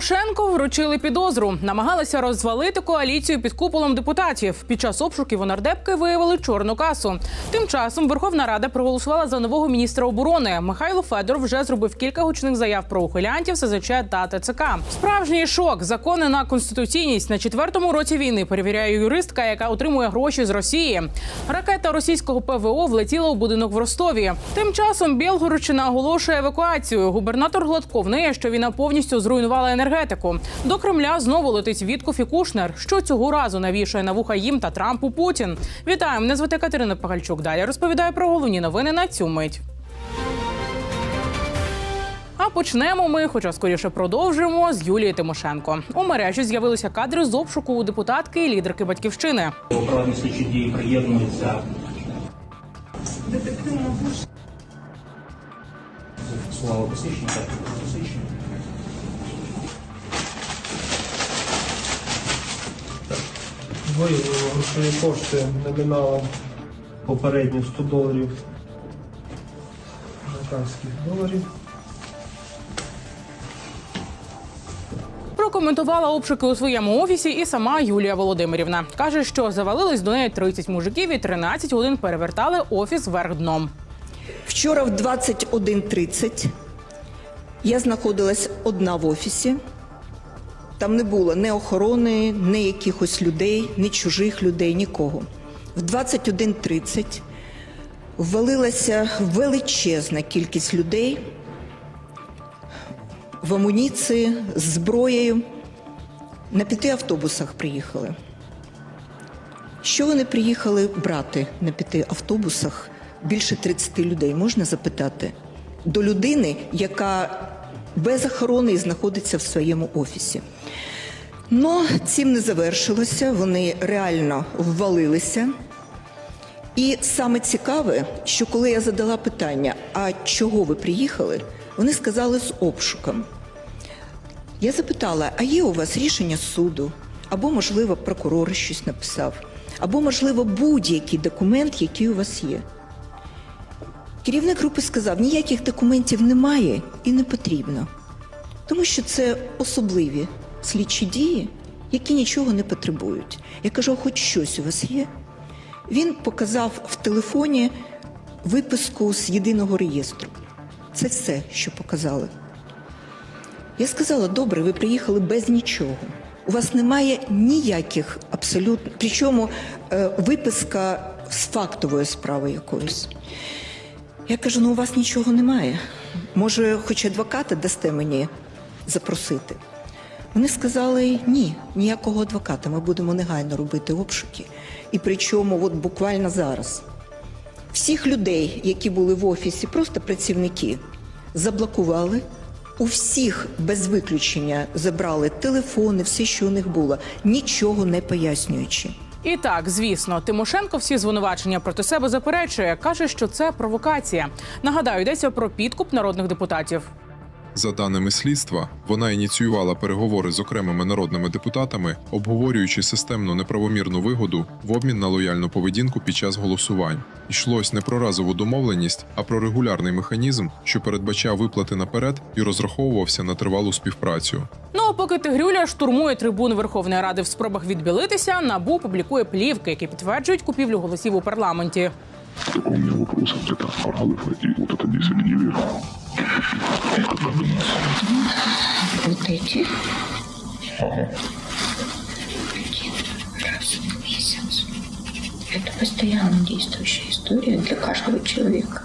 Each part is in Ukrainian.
Тимошенко вручили підозру. Намагалися розвалити коаліцію під куполом депутатів. Під час обшуків у нардепки виявили чорну касу. Тим часом Верховна Рада проголосувала за нового міністра оборони. Михайло Федор вже зробив кілька гучних заяв про ухилянтів СЗЧ та ТЦК. Справжній шок. Закони на конституційність на четвертому році війни перевіряє юристка, яка отримує гроші з Росії. Ракета російського ПВО влетіла у будинок в Ростові. Тим часом Білгородщина оголошує евакуацію. Губернатор Гладков неє, що війна повністю зруйнувала енергетику. До Кремля знову летить Вітков і Кушнер. Що цього разу навішує на вуха їм та Трампу Путін? Вітаю, мене звати Катерина Пагальчук. Далі розповідаю про головні новини на цю мить. А почнемо ми, хоча скоріше продовжимо, з Юлії Тимошенко. У мережі з'явилися кадри з обшуку у депутатки і лідерки батьківщини. Оперативні слідчі дії приєднуються. Зафіксували посвідчення, так, посвідчення. Виявили грошові кошти номіналом попередньо 100 доларів американських доларів. Прокоментувала обшуки у своєму офісі і сама Юлія Володимирівна. Каже, що завалились до неї 30 мужиків і 13 годин перевертали офіс вверх дном. Вчора в 21.30 я знаходилась одна в офісі. Там не було ні охорони, ні якихось людей, ні чужих людей, нікого. В 21.30 ввалилася величезна кількість людей в амуніції з зброєю. На п'яти автобусах приїхали. Що вони приїхали брати на п'яти автобусах більше 30 людей, можна запитати? До людини, яка без охорони і знаходиться в своєму офісі. Но цим не завершилося, вони реально ввалилися. І саме цікаве, що коли я задала питання, а чого ви приїхали, вони сказали з обшуком. Я запитала, а є у вас рішення суду? Або, можливо, прокурор щось написав, або, можливо, будь-який документ, який у вас є. Керівник групи сказав, ніяких документів немає і не потрібно, тому що це особливі слідчі дії, які нічого не потребують. Я кажу, хоч щось у вас є? Він показав в телефоні виписку з єдиного реєстру. Це все, що показали. Я сказала, добре, ви приїхали без нічого. У вас немає ніяких абсолютно, причому е, виписка з фактової справи якоїсь. Я кажу, ну у вас нічого немає. Може, хоч адвоката дасте мені запросити. Вони сказали, ні, ніякого адвоката. Ми будемо негайно робити обшуки. І причому, от буквально зараз. Всіх людей, які були в офісі, просто працівники, заблокували. У всіх без виключення забрали телефони, все, що у них було, нічого не пояснюючи. І так, звісно, Тимошенко всі звинувачення проти себе заперечує. каже, що це провокація. Нагадаю, йдеться про підкуп народних депутатів. За даними слідства, вона ініціювала переговори з окремими народними депутатами, обговорюючи системну неправомірну вигоду в обмін на лояльну поведінку під час голосувань. Йшлось не про разову домовленість, а про регулярний механізм, що передбачав виплати наперед і розраховувався на тривалу співпрацю. Ну а поки Тигрюля штурмує трибуни Верховної Ради в спробах відбілитися, набу публікує плівки, які підтверджують купівлю голосів у парламенті. Так у меня вопросов это параграф и вот это 10 гривен. Вот эти. Ага. Один раз в месяц. Это постоянно действующая история для каждого человека.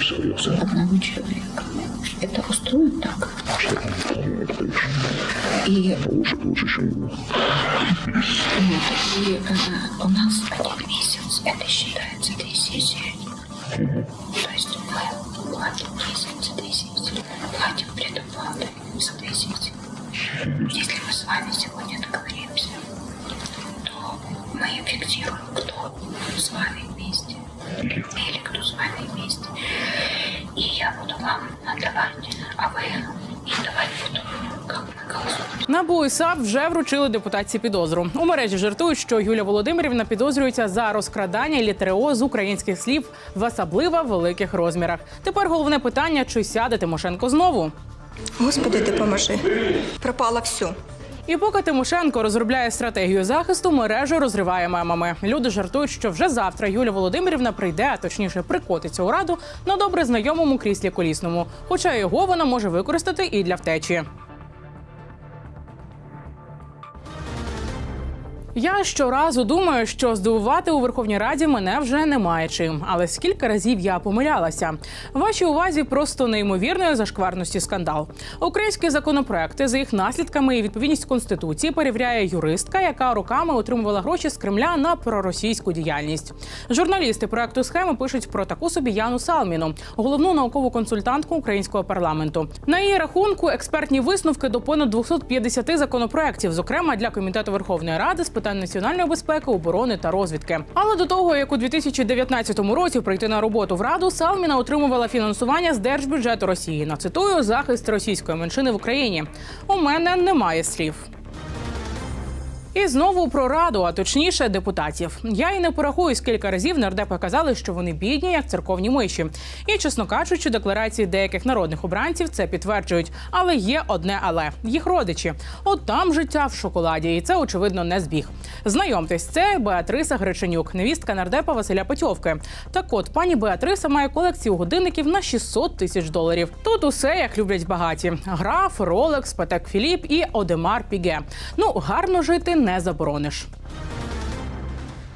Все, я все. Одного человека. Это устроит так. Что это, конечно. И, Лучше, лучше, чем вот, и э, у нас один месяц. Это считается две сессии. То есть мы платим месяц за две сессии. Платим предоплаты за две сессии. Если мы с вами сегодня договоримся, то мы фиксируем, кто с вами вместе. Или кто с вами вместе. И я буду вам отдавать, а вы и давать буду, как мы голосуем. Набу і САП вже вручили депутатці підозру. У мережі жартують, що Юлія Володимирівна підозрюється за розкрадання літери О з українських слів в особливо великих розмірах. Тепер головне питання: чи сяде Тимошенко знову? Господи, допоможи. Пропало все. І поки Тимошенко розробляє стратегію захисту, мережу розриває мемами. Люди жартують, що вже завтра Юлія Володимирівна прийде, а точніше прикотиться у раду на добре знайомому кріслі колісному. Хоча його вона може використати і для втечі. Я щоразу думаю, що здивувати у Верховній Раді мене вже немає чим. Але скільки разів я помилялася. Вашій увазі просто неймовірної зашкварності скандал. Українські законопроекти за їх наслідками і відповідність конституції перевіряє юристка, яка роками отримувала гроші з Кремля на проросійську діяльність. Журналісти проекту схеми пишуть про таку собі Яну Салміну, головну наукову консультантку українського парламенту. На її рахунку експертні висновки до понад 250 законопроєктів, зокрема для комітету Верховної Ради з питань національної безпеки, оборони та розвідки. Але до того як у 2019 році прийти на роботу в раду, Салміна отримувала фінансування з держбюджету Росії. На цитую захист російської меншини в Україні. У мене немає слів. І знову про раду, а точніше депутатів. Я і не порахую, скільки разів нардепи казали, що вони бідні, як церковні миші. І, чесно кажучи, декларації деяких народних обранців це підтверджують. Але є одне але їх родичі. От там життя в шоколаді, і це очевидно не збіг. Знайомтесь, це Беатриса Греченюк, невістка нардепа Василя Петьовки. Так от пані Беатриса має колекцію годинників на 600 тисяч доларів. Тут усе як люблять багаті: граф, Ролекс, Патек Філіп і Одемар Піге. Ну гарно жити не заборониш.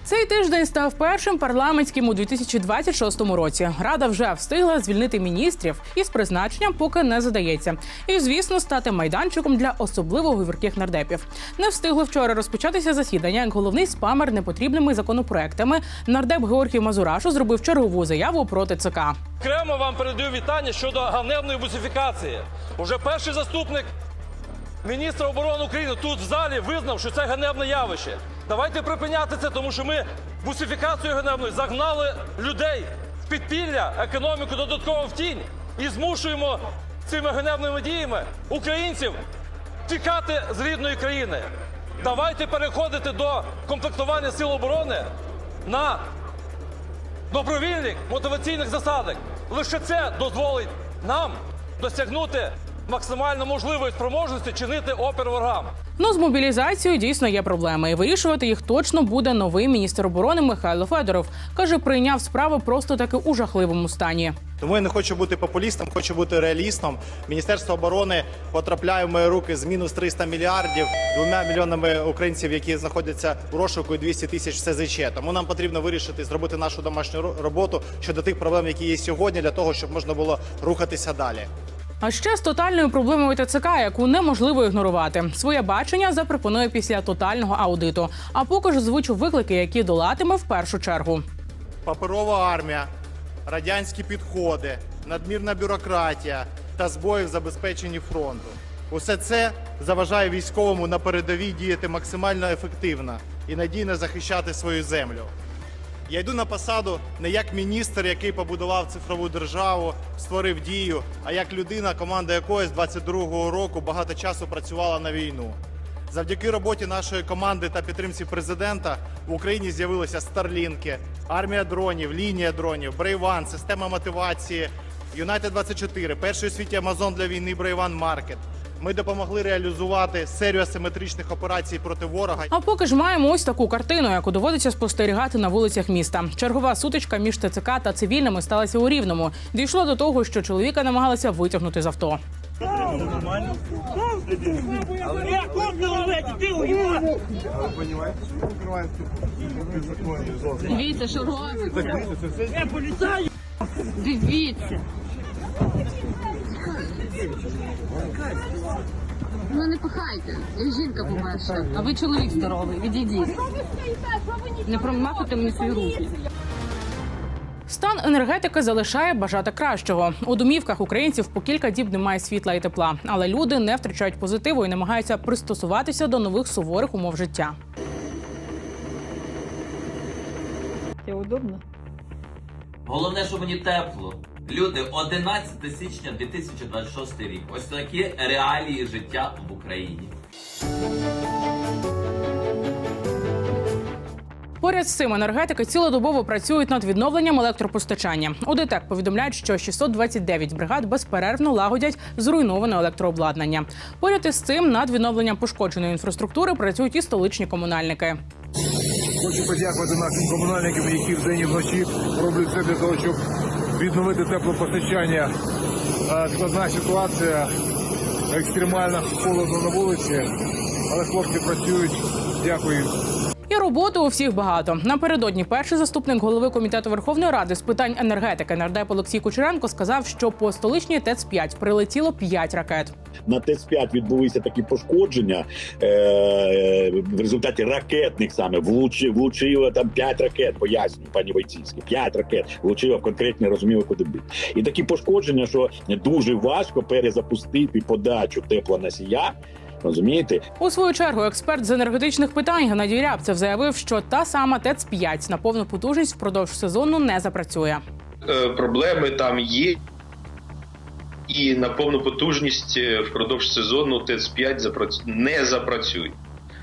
Цей тиждень став першим парламентським у 2026 році. Рада вже встигла звільнити міністрів із призначенням, поки не задається. І звісно, стати майданчиком для особливо говірких нардепів. Не встигло вчора розпочатися засідання. Як головний спамер непотрібними законопроектами нардеп Георгій Мазурашу зробив чергову заяву проти ЦК. Окремо вам передаю вітання щодо ганебної бусифікації. Уже перший заступник міністра оборони України тут в залі визнав, що це ганебне явище. Давайте припиняти це, тому що ми бусифікацією ганебною загнали людей в підпілля, економіку додатково в тінь і змушуємо цими ганебними діями українців тікати з рідної країни. Давайте переходити до комплектування сил оборони на добровільних мотиваційних засадах. Лише це дозволить нам досягнути максимально можливої спроможності чинити опір ворогам. Ну з мобілізацією дійсно є проблеми, і вирішувати їх точно буде новий міністр оборони Михайло Федоров. каже, прийняв справу просто таки у жахливому стані. Тому я не хочу бути популістом, хочу бути реалістом. Міністерство оборони потрапляє в мої руки з мінус 300 мільярдів, двома мільйонами українців, які знаходяться у розшуку, і 200 тисяч СЗЧ. Тому нам потрібно вирішити зробити нашу домашню роботу щодо тих проблем, які є сьогодні, для того, щоб можна було рухатися далі. А ще з тотальною проблемою ТЦК, яку неможливо ігнорувати. Своє бачення запропонує після тотального аудиту. А поки ж озвучу виклики, які долатиме в першу чергу. Паперова армія, радянські підходи, надмірна бюрократія та збої в забезпеченні фронту. Усе це заважає військовому на передовій діяти максимально ефективно і надійно захищати свою землю. Я йду на посаду не як міністр, який побудував цифрову державу, створив дію, а як людина, команда якої з 22-го року багато часу працювала на війну. Завдяки роботі нашої команди та підтримці президента в Україні з'явилися старлінки, армія дронів, лінія дронів, Брейван, система мотивації, Юнайтед 24 перший у світі Амазон для війни Брейван Маркет. Ми допомогли реалізувати серію асиметричних операцій проти ворога. А поки ж маємо ось таку картину, яку доводиться спостерігати на вулицях міста. Чергова сутичка між ТЦК та цивільними сталася у рівному. Дійшло до того, що чоловіка намагалися витягнути з авто. Дивіться, що робить. Дивіться. Ну не пихайте. Я жінка по-перше. А ви чоловік здоровий. Відійдіть. Не промахуйте мені свої руки. Стан енергетики залишає бажати кращого. У домівках українців по кілька діб немає світла і тепла, але люди не втрачають позитиву і намагаються пристосуватися до нових суворих умов життя. Головне, що мені тепло. Люди, 11 січня 2026 рік. Ось такі реалії життя в Україні. Поряд з цим енергетики цілодобово працюють над відновленням електропостачання. У ДТЕК повідомляють, що 629 бригад безперервно лагодять зруйноване електрообладнання. Поряд із цим над відновленням пошкодженої інфраструктури працюють і столичні комунальники. Хочу подякувати нашим комунальникам, які вдень і вночі роблять все для того, щоб відновити теплопостачання. Е, Складна ситуація, екстремально холодно на вулиці, але хлопці працюють. Дякую. Їм. І роботи у всіх багато. Напередодні перший заступник голови комітету Верховної Ради з питань енергетики нардеп Олексій Кучеренко сказав, що по столичній ТЕЦ 5 прилетіло 5 ракет. на ТЕЦ-5 відбулися такі пошкодження е, в результаті ракетних саме влучи, влучило там 5 ракет, пояснюю, пані Войціцькі, 5 ракет влучило в конкретні розуміло, куди бити. І такі пошкодження, що дуже важко перезапустити подачу теплоносія. Розумієте, У свою чергу експерт з енергетичних питань Геннадій Рябцев заявив, що та сама ТЕЦ 5 на повну потужність впродовж сезону не запрацює. Е, проблеми там є. І на повну потужність е, впродовж сезону ТЕЦ-5 не запрацює.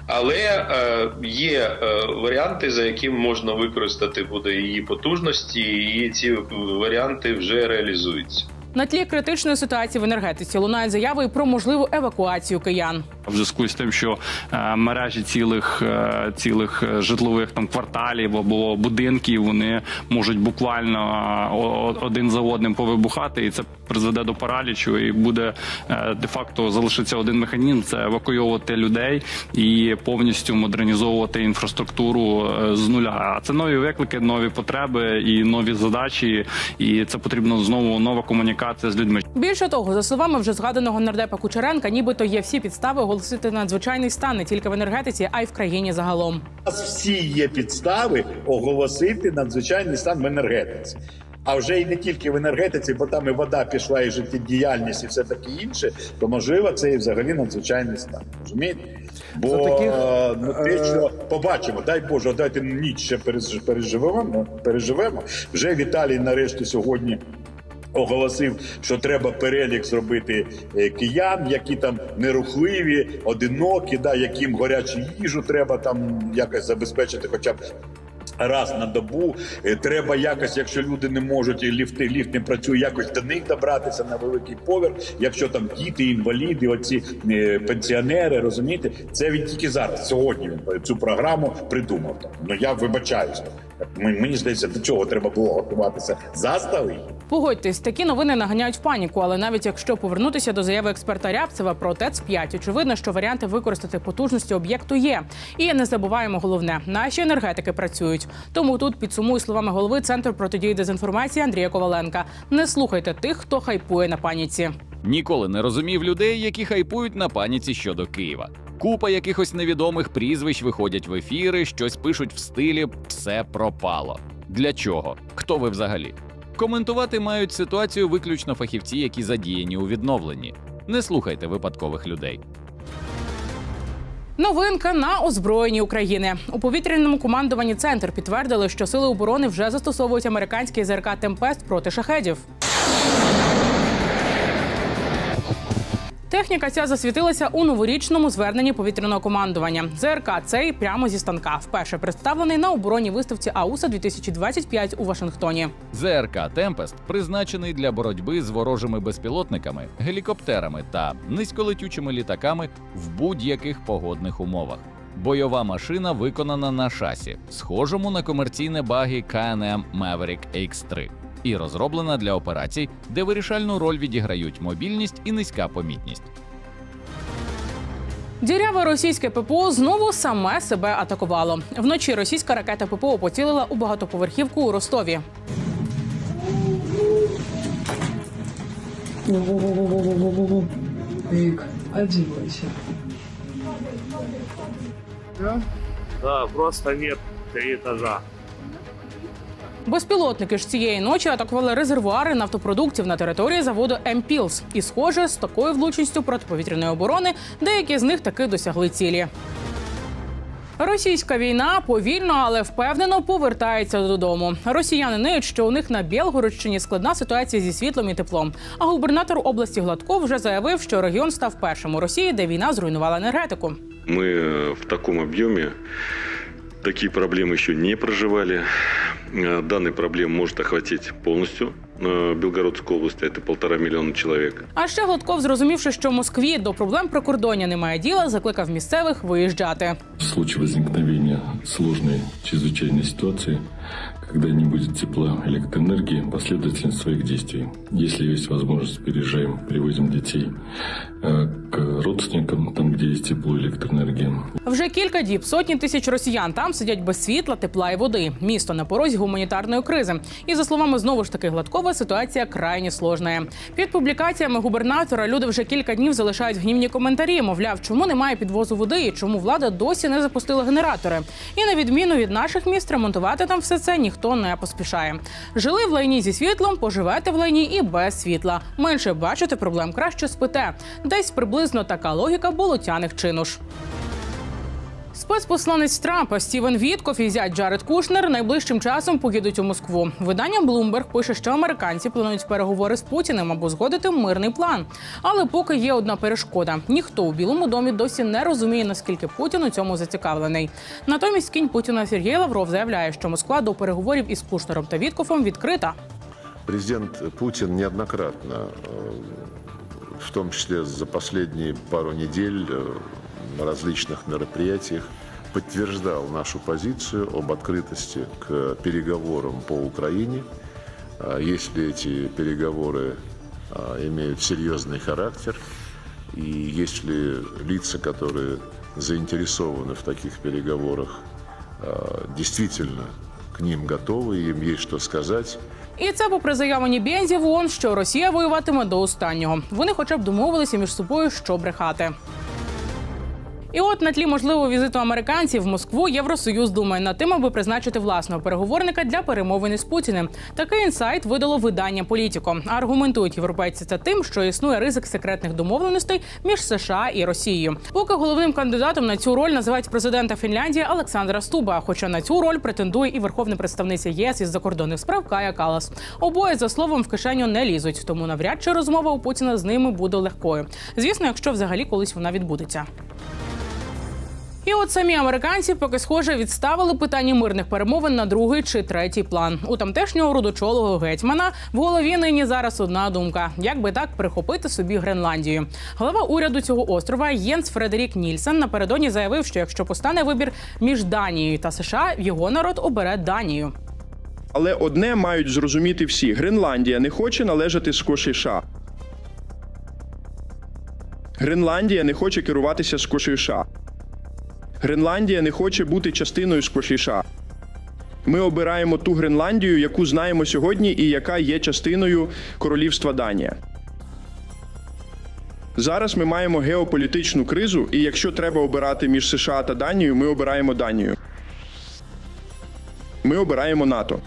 Але е, є е, варіанти, за яким можна використати буде її потужності, і ці варіанти вже реалізуються. На тлі критичної ситуації в енергетиці лунають заяви про можливу евакуацію киян. в зв'язку з тим, що е, мережі цілих е, цілих е, житлових там кварталів або будинків вони можуть буквально один за одним повибухати, і це призведе до паралічу. І буде е, де-факто залишиться один механізм: це евакуйовувати людей і повністю модернізовувати інфраструктуру з нуля. А це нові виклики, нові потреби і нові задачі. І це потрібно знову нова комунікація з людьми. Більше того, за словами вже згаданого нардепа Кучеренка, нібито є всі підстави оголосити надзвичайний стан не тільки в енергетиці, а й в країні загалом. у нас всі є підстави оголосити надзвичайний стан в енергетиці. А вже і не тільки в енергетиці, бо там і вода пішла, і життєдіяльність, і все таке інше, то можливо це і взагалі надзвичайний стан. Розумієте? Бо За таких, е, ну, те, е, що побачимо, дай Боже, дайте ніч ще переживемо. Переживемо. Вже Віталій нарешті сьогодні. Оголосив, що треба перелік зробити е, киян, які там нерухливі, одинокі, да, яким горячу їжу треба там якось забезпечити, хоча б раз на добу. Е, Треба якось, якщо люди не можуть і ліфти, ліфт не працює, якось до них добратися на великий поверх. Якщо там діти, інваліди, оці е, пенсіонери, розумієте, це він тільки зараз, сьогодні він цю програму придумав. Ну я вибачаюся. Ми- Мені здається, до чого треба було готуватися застави. Погодьтесь, такі новини наганяють паніку, але навіть якщо повернутися до заяви експерта Рябцева про ТЕЦ 5 очевидно, що варіанти використати потужності об'єкту є. І не забуваємо головне, наші енергетики працюють. Тому тут підсумую словами голови центру протидії дезінформації Андрія Коваленка: не слухайте тих, хто хайпує на паніці. Ніколи не розумів людей, які хайпують на паніці щодо Києва. Купа якихось невідомих прізвищ виходять в ефіри, щось пишуть в стилі все пропало. Для чого? Хто ви взагалі? Коментувати мають ситуацію виключно фахівці, які задіяні у відновленні. Не слухайте випадкових людей. Новинка на озброєнні України у повітряному командуванні центр підтвердили, що сили оборони вже застосовують американський ЗРК Темпест проти шахедів. Техніка ця засвітилася у новорічному зверненні повітряного командування. ЗРК цей прямо зі станка. Вперше представлений на оборонній виставці АУСа 2025 у Вашингтоні. ЗРК Темпест призначений для боротьби з ворожими безпілотниками, гелікоптерами та низьколетючими літаками в будь-яких погодних умовах. Бойова машина виконана на шасі, схожому на комерційне багі КНМ Maverick X3, і розроблена для операцій, де вирішальну роль відіграють мобільність і низька помітність. Діряве російське ППО знову саме себе атакувало. Вночі російська ракета ППО поцілила у багатоповерхівку у Ростові. Вик, одевайся. Да, просто нет три этажа. Безпілотники ж цієї ночі атакували резервуари нафтопродуктів на території заводу «Емпілс». І, схоже, з такою влучністю протиповітряної оборони деякі з них таки досягли цілі. Російська війна повільно, але впевнено повертається додому. Росіяни ниють, що у них на Білгородщині складна ситуація зі світлом і теплом. А губернатор області Гладков вже заявив, що регіон став першим у Росії, де війна зруйнувала енергетику. Мы э, в таком объеме такие проблемы еще не проживали. Э, Данная проблема может охватить полностью э, Белгородскую область, это полтора миллиона человек. А ще Гладков, зрозумівши, що Москві до проблем прикордоння немає діла, закликав місцевих виїжджати. В случае возникновения сложной чрезвычайной ситуации, когда не будет тепла, электроэнергии, последовательность своих действий. Если есть возможность, переезжаем, привозим детей э, к родственникам, там, где есть тепло, электроэнергия. Вже кілька діб сотні тисяч росіян там сидять без світла, тепла і води. Місто на порозі гуманітарної кризи. І за словами знову ж таки Гладкова, ситуація крайні сложна. Під публікаціями губернатора люди вже кілька днів залишають гнівні коментарі. Мовляв, чому немає підвозу води і чому влада досі не запустила генератори. І на відміну від наших міст, ремонтувати там все це ніхто не поспішає. Жили в лайні зі світлом, поживете в лайні і без світла. Менше бачите проблем, краще спите. Десь приблизно така логіка болотяних чинуш. Спецпосланець Трампа Стівен Вітков і зять Джаред Кушнер найближчим часом поїдуть у Москву. Видання Bloomberg пише, що американці планують переговори з Путіним або згодити мирний план. Але поки є одна перешкода: ніхто у Білому домі досі не розуміє, наскільки Путін у цьому зацікавлений. Натомість кінь Путіна Сергій Лавров заявляє, що Москва до переговорів із Кушнером та Віткофом відкрита. Президент Путин неоднократно, э, в том числе за последние пару недель э, на различных мероприятиях, подтверждал нашу позицию об открытости к переговорам по Украине. А Если эти переговоры а, имеют серьезный характер, и если лица, которые заинтересованы в таких переговорах, а, действительно к ним готовы, и им есть что сказать, І це попри заяву Нібензі в ООН, що Росія воюватиме до останнього. Вони, хоча б домовилися між собою, що брехати. І от на тлі можливого візиту американців в Москву Євросоюз думає над тим, аби призначити власного переговорника для перемовин із Путіним. Такий інсайт видало видання Політіко. Аргументують європейці це тим, що існує ризик секретних домовленостей між США і Росією. Поки головним кандидатом на цю роль називають президента Фінляндії Олександра Стуба. Хоча на цю роль претендує і верховна представниця ЄС із закордонних справ Кая Калас. Обоє за словом в кишеню не лізуть, тому навряд чи розмова у Путіна з ними буде легкою. Звісно, якщо взагалі колись вона відбудеться. І от самі американці, поки схоже, відставили питання мирних перемовин на другий чи третій план. У тамтешнього рудочолого гетьмана в голові нині зараз одна думка: як би так прихопити собі Гренландію. Глава уряду цього острова Єнс Фредерік Нільсен напередодні заявив, що якщо постане вибір між Данією та США, його народ обере Данію. Але одне мають зрозуміти всі: Гренландія не хоче належати Скоші США. Гренландія не хоче керуватися Скоші США. Гренландія не хоче бути частиною Скоші Ми обираємо ту Гренландію, яку знаємо сьогодні, і яка є частиною королівства Данія. Зараз ми маємо геополітичну кризу, і якщо треба обирати між США та Данією, ми обираємо Данію. Ми обираємо НАТО.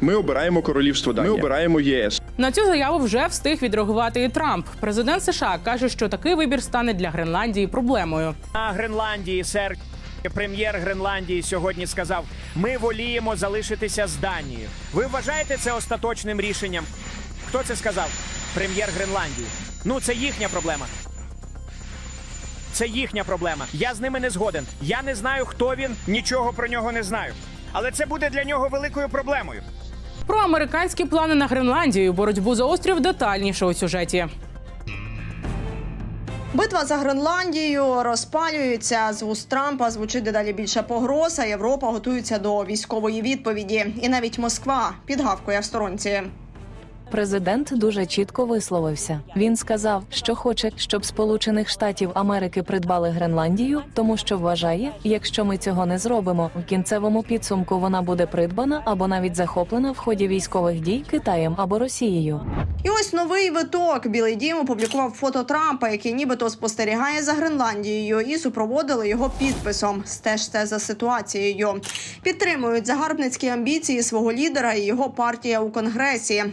Ми обираємо королівство Данія. Ми обираємо ЄС. На цю заяву вже встиг відреагувати і Трамп. Президент США каже, що такий вибір стане для Гренландії проблемою. На Гренландії сер прем'єр Гренландії сьогодні сказав: ми воліємо залишитися з Данією. Ви вважаєте це остаточним рішенням? Хто це сказав? Прем'єр Гренландії. Ну це їхня проблема. Це їхня проблема. Я з ними не згоден. Я не знаю, хто він, нічого про нього не знаю. Але це буде для нього великою проблемою. Про американські плани на Гренландію боротьбу за острів детальніше у сюжеті. Битва за Гренландію розпалюється з вуст Трампа. Звучить дедалі більше погроз. а Європа готується до військової відповіді, і навіть Москва підгавкує в сторонці. Президент дуже чітко висловився. Він сказав, що хоче, щоб Сполучених Штатів Америки придбали Гренландію, тому що вважає, якщо ми цього не зробимо, в кінцевому підсумку вона буде придбана або навіть захоплена в ході військових дій Китаєм або Росією. І ось новий виток. Білий дім опублікував фото Трампа, який нібито спостерігає за Гренландією, і супроводили його підписом. Стежте за ситуацією. Підтримують загарбницькі амбіції свого лідера і його партія у конгресі.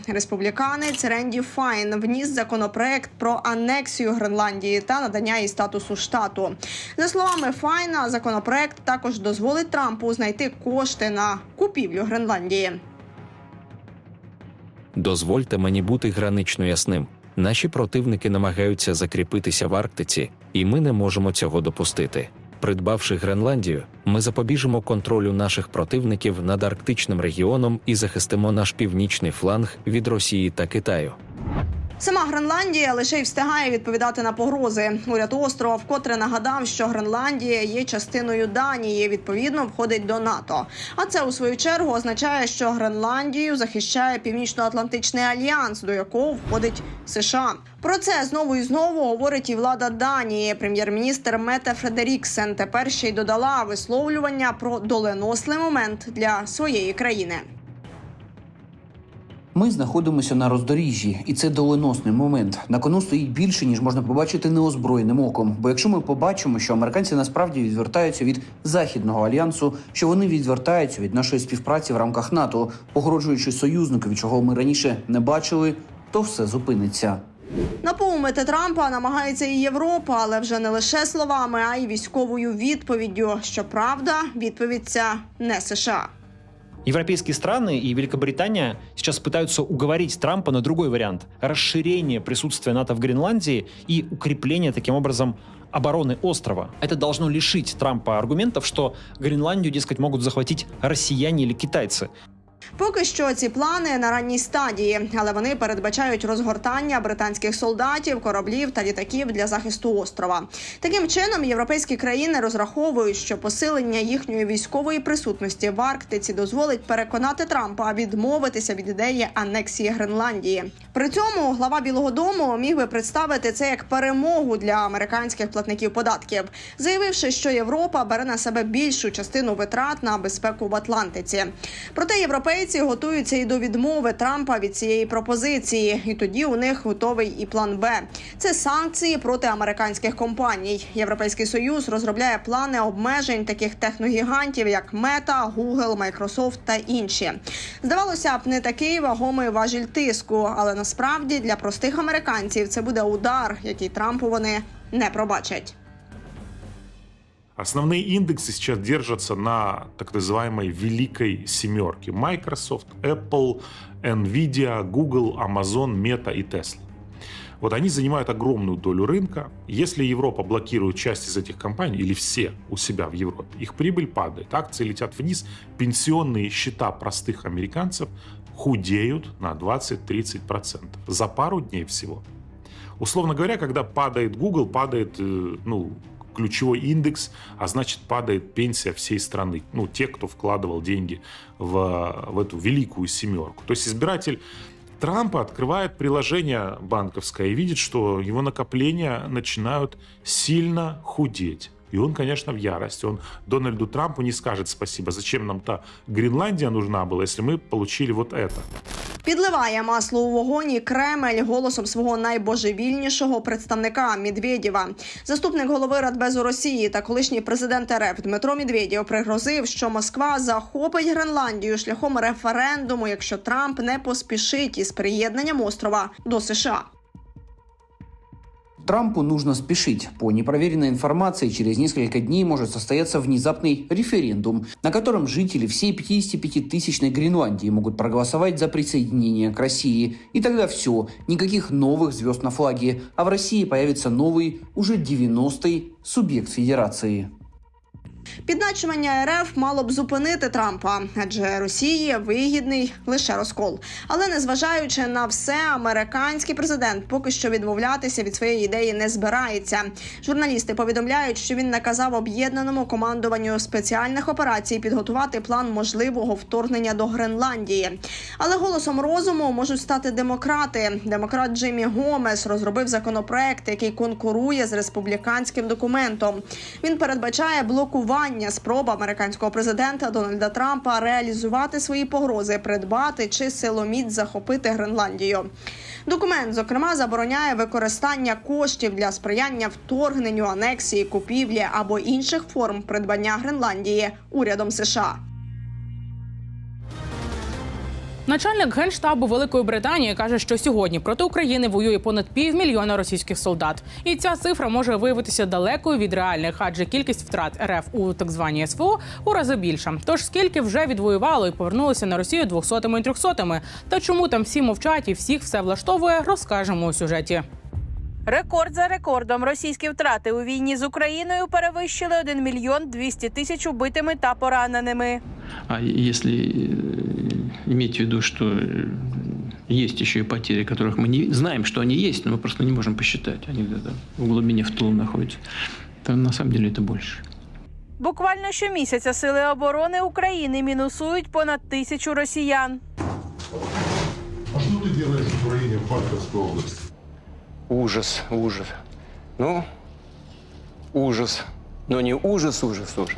Республіканець Ренді Файн вніс законопроект про анексію Гренландії та надання їй статусу штату. За словами Файна, законопроект також дозволить Трампу знайти кошти на купівлю Гренландії. Дозвольте мені бути гранично ясним. Наші противники намагаються закріпитися в Арктиці, і ми не можемо цього допустити. Придбавши Гренландію, ми запобіжимо контролю наших противників над арктичним регіоном і захистимо наш північний фланг від Росії та Китаю. Сама Гренландія лише й встигає відповідати на погрози. Уряд острова вкотре нагадав, що Гренландія є частиною Данії, відповідно входить до НАТО. А це у свою чергу означає, що Гренландію захищає Північно-Атлантичний альянс, до якого входить США. Про це знову і знову говорить і влада Данії. Прем'єр-міністр Мете Фредеріксен тепер ще й додала висловлювання про доленослий момент для своєї країни. Ми знаходимося на роздоріжжі, і це доленосний момент. На кону стоїть більше, ніж можна побачити неозброєним оком. Бо якщо ми побачимо, що американці насправді відвертаються від західного альянсу, що вони відвертаються від нашої співпраці в рамках НАТО, погрожуючи союзникові, чого ми раніше не бачили, то все зупиниться. Напоумити Трампа намагається і Європа, але вже не лише словами, а й військовою відповіддю. Щоправда, відповідь ця не США. Европейские страны и Великобритания сейчас пытаются уговорить Трампа на другой вариант – расширение присутствия НАТО в Гренландии и укрепление таким образом обороны острова. Это должно лишить Трампа аргументов, что Гренландию, дескать, могут захватить россияне или китайцы. Поки що ці плани на ранній стадії, але вони передбачають розгортання британських солдатів, кораблів та літаків для захисту острова. Таким чином, європейські країни розраховують, що посилення їхньої військової присутності в Арктиці дозволить переконати Трампа відмовитися від ідеї анексії Гренландії. При цьому глава Білого Дому міг би представити це як перемогу для американських платників податків, заявивши, що Європа бере на себе більшу частину витрат на безпеку в Атлантиці. Проте європейці готуються і до відмови Трампа від цієї пропозиції, і тоді у них готовий і план Б. Це санкції проти американських компаній. Європейський союз розробляє плани обмежень таких техногігантів, як Мета, Google, Microsoft та інші. Здавалося б, не такий вагомий важіль тиску, але насправді для простих американців це буде удар, який Трампу вони не пробачать. Основные индексы сейчас держатся на так называемой великой семерке. Microsoft, Apple, Nvidia, Google, Amazon, Meta и Tesla. Вот они занимают огромную долю рынка. Если Европа блокирует часть из этих компаний, или все у себя в Европе, их прибыль падает, акции летят вниз, пенсионные счета простых американцев худеют на 20-30% за пару дней всего. Условно говоря, когда падает Google, падает э, ну, ключевой индекс, а значит падает пенсия всей страны. Ну, те, кто вкладывал деньги в, в эту великую семерку. То есть избиратель Трампа открывает приложение банковское и видит, что его накопления начинают сильно худеть. И он, конечно, в ярости. Он Дональду Трампу не скажет спасибо. Зачем нам та Гренландия нужна была, если мы получили вот это? Підливає масло у вогонь і Кремль голосом свого найбожевільнішого представника Медведєва. Заступник голови Радбезу Росії та колишній президент РФ Дмитро Медведєв пригрозив, що Москва захопить Гренландію шляхом референдуму, якщо Трамп не поспішить із приєднанням острова до США. Трампу нужно спешить. По непроверенной информации, через несколько дней может состояться внезапный референдум, на котором жители всей 55-тысячной Гренландии могут проголосовать за присоединение к России. И тогда все, никаких новых звезд на флаге, а в России появится новый, уже 90-й субъект федерации. Підначування РФ мало б зупинити Трампа, адже Росії вигідний лише розкол. Але незважаючи на все, американський президент поки що відмовлятися від своєї ідеї не збирається. Журналісти повідомляють, що він наказав об'єднаному командуванню спеціальних операцій підготувати план можливого вторгнення до Гренландії. Але голосом розуму можуть стати демократи. Демократ Джиммі Гомес розробив законопроект, який конкурує з республіканським документом. Він передбачає блокування спроб американського президента Дональда Трампа реалізувати свої погрози, придбати чи силоміць захопити Гренландію. Документ, зокрема, забороняє використання коштів для сприяння вторгненню, анексії, купівлі або інших форм придбання Гренландії урядом США. Начальник генштабу Великої Британії каже, що сьогодні проти України воює понад півмільйона російських солдат, і ця цифра може виявитися далекою від реальних, адже кількість втрат РФ у так званій СВО у рази більша. Тож скільки вже відвоювало і повернулося на Росію двохсотими і трьохсотими, та чому там всі мовчать і всіх все влаштовує, розкажемо у сюжеті. Рекорд за рекордом російські втрати у війні з Україною перевищили 1 мільйон 200 тисяч убитими та пораненими. А если э, иметь в виду, что э, есть еще и потери, которых мы не знаем, что они есть, но мы просто не можем посчитать, они где-то в глубине в тылу находятся, то на самом деле это больше. Буквально щомісяця сили оборони України мінусують понад тисячу росіян. А что ты делаешь в Украине, в Харьковской области? Ужас, ужас. Ну, ужас. Но не ужас, ужас, ужас.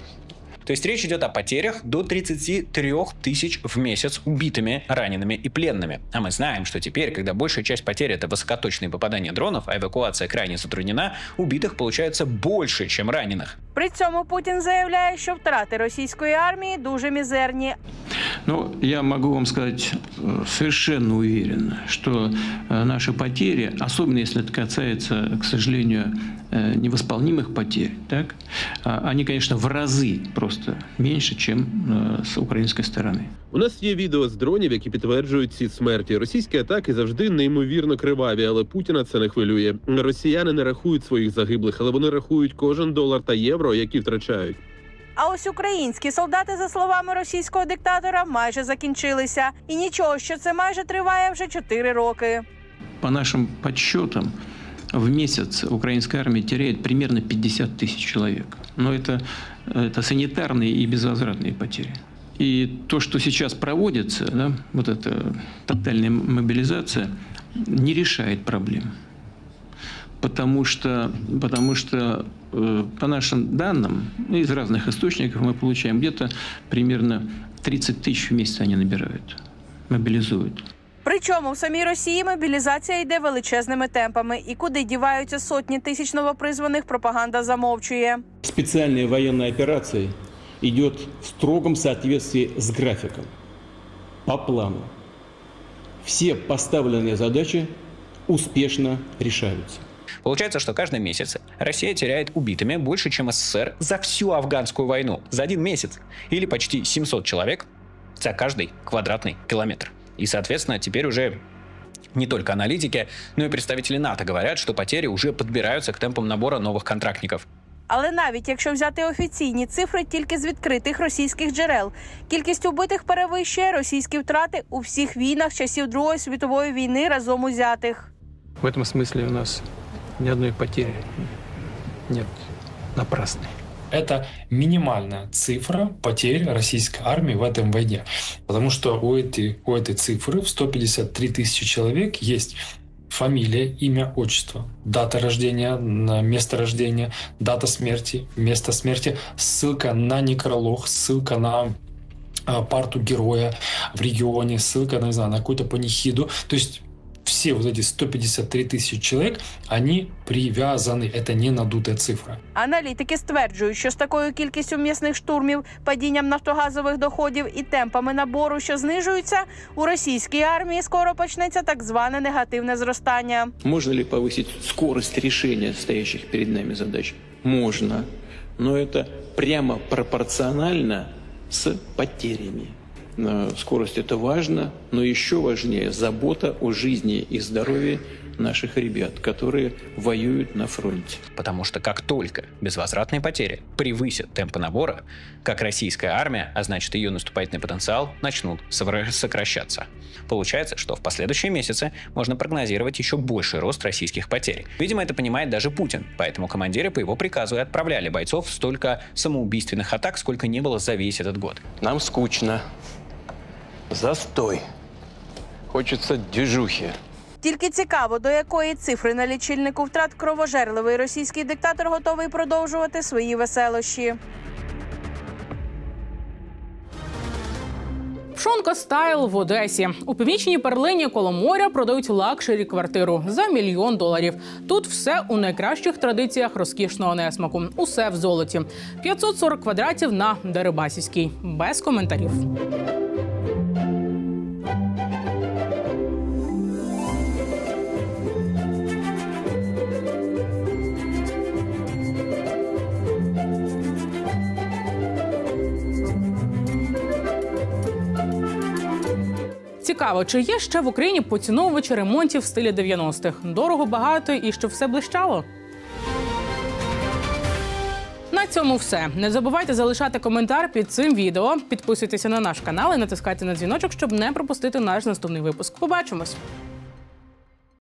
То есть речь идет о потерях до 33 тысяч в месяц убитыми, ранеными и пленными. А мы знаем, что теперь, когда большая часть потерь это высокоточные попадания дронов, а эвакуация крайне затруднена, убитых получается больше, чем раненых. При цьому Путін заявляє, що втрати російської армії дуже мізерні. Но я могу вам сказать э, совершенно уверенно, что э, наши потери, особенно если это касается, к сожалению, э, невосполнимых потерь, так, а, они, конечно, в разы просто меньше, чем э, с украинской стороны. У нас є відео з дронів, які підтверджують ці смерті. Російські атаки завжди неймовірно криваві, але Путіна це не хвилює. Росіяни не рахують своїх загиблих, але вони рахують кожен долар та євро, які втрачають. А ось українські солдати, за словами російського диктатора, майже закінчилися. І нічого, що це майже триває вже 4 роки. По нашим подсчетам, в месяц украинская армия теряет примерно 50 тысяч человек. Но это, это санитарные и безвозвратные потери. И то, что сейчас проводится, да, вот эта тотальная мобилизация, не решает проблем. Потому что, потому что э, по нашим данным, ну, из разных источников мы получаем где-то примерно 30 тысяч в месяц они набирают, мобилизуют. Причому в самій Росії мобілізація йде величезними темпами, і куди діваються сотні тисяч новопризваних, пропаганда замовчує. Специальная военная операция идет в строгом соответствии с графиком, по плану. Все поставленные задачи успешно решаются. Получается, что каждый месяц Россия теряет убитыми больше, чем СССР за всю афганскую войну. За один месяц. Или почти 700 человек за каждый квадратный километр. И, соответственно, теперь уже не только аналитики, но и представители НАТО говорят, что потери уже подбираются к темпам набора новых контрактников. Але навіть якщо взяти офіційні цифри тільки з відкритих російських джерел, кількість убитих перевищує російські втрати у всіх війнах часів Другої світової війни разом узятих. В этом смысле у нас ни одной потери нет напрасной. Это минимальная цифра потерь российской армии в этом войне. Потому что у этой, у этой цифры в 153 тысячи человек есть фамилия, имя, отчество, дата рождения, место рождения, дата смерти, место смерти, ссылка на некролог, ссылка на а, парту героя в регионе, ссылка не знаю, на какую-то панихиду. То есть все вот эти 153 тысячи человек, они привязаны. Это не надутая цифра. Аналітики стверджують, що з такою кількістю м'ясних штурмів, падінням нафтогазових доходів і темпами набору, що знижуються, у російській армії скоро почнеться так зване негативне зростання. Можно ли повысить скорость решения стоящих перед нами задач? Можно. Но это прямо пропорционально с потерями. Э, Скорость это важно, но еще важнее забота о жизни и здоровье наших ребят, которые воюют на фронте. Потому что как только безвозвратные потери превысят темпы набора, как российская армия, а значит ее наступательный потенциал, начнут сокращаться. Получается, что в последующие месяцы можно прогнозировать еще больший рост российских потерь. Видимо, это понимает даже Путин, поэтому командиры по его приказу и отправляли бойцов столько самоубийственных атак, сколько не было за весь этот год. Нам скучно. Застой. Хочется движухи. Тільки цікаво, до якої цифри на лічильнику втрат кровожерливий російський диктатор готовий продовжувати свої веселощі. Пшонка стайл в Одесі у північній перлині коло моря продають лакшері квартиру за мільйон доларів. Тут все у найкращих традиціях розкішного несмаку. Усе в золоті. 540 квадратів на Дерибасівській. Без коментарів. Цікаво, чи є ще в Україні поціновувачі ремонтів в стилі 90-х? Дорого, багато і щоб все блищало. На цьому все. Не забувайте залишати коментар під цим відео. Підписуйтеся на наш канал і натискайте на дзвіночок, щоб не пропустити наш наступний випуск. Побачимось!